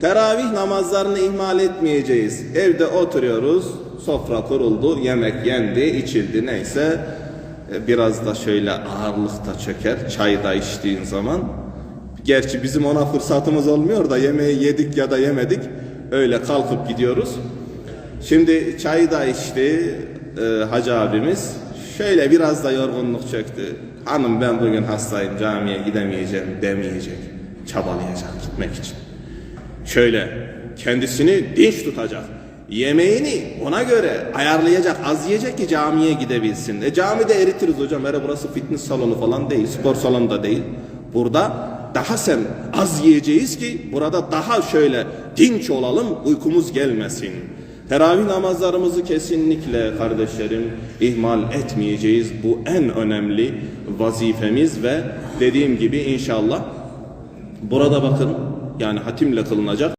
Teravih namazlarını ihmal etmeyeceğiz. Evde oturuyoruz, sofra kuruldu, yemek yendi, içildi neyse. E, Biraz da şöyle ağırlıkta çöker, çay da içtiğin zaman. Gerçi bizim ona fırsatımız olmuyor da yemeği yedik ya da yemedik. Öyle kalkıp gidiyoruz. Şimdi çayı da içti e, hacı abimiz. Şöyle biraz da yorgunluk çöktü. Hanım ben bugün hastayım camiye gidemeyeceğim demeyecek. Çabalayacak gitmek için. Şöyle kendisini dinç tutacak. Yemeğini ona göre ayarlayacak. Az yiyecek ki camiye gidebilsin. E camide eritiriz hocam. Hele burası fitness salonu falan değil. Spor salonu da değil. Burada daha sen az yiyeceğiz ki burada daha şöyle dinç olalım uykumuz gelmesin. Teravih namazlarımızı kesinlikle kardeşlerim ihmal etmeyeceğiz. Bu en önemli vazifemiz ve dediğim gibi inşallah burada bakın yani hatimle kılınacak.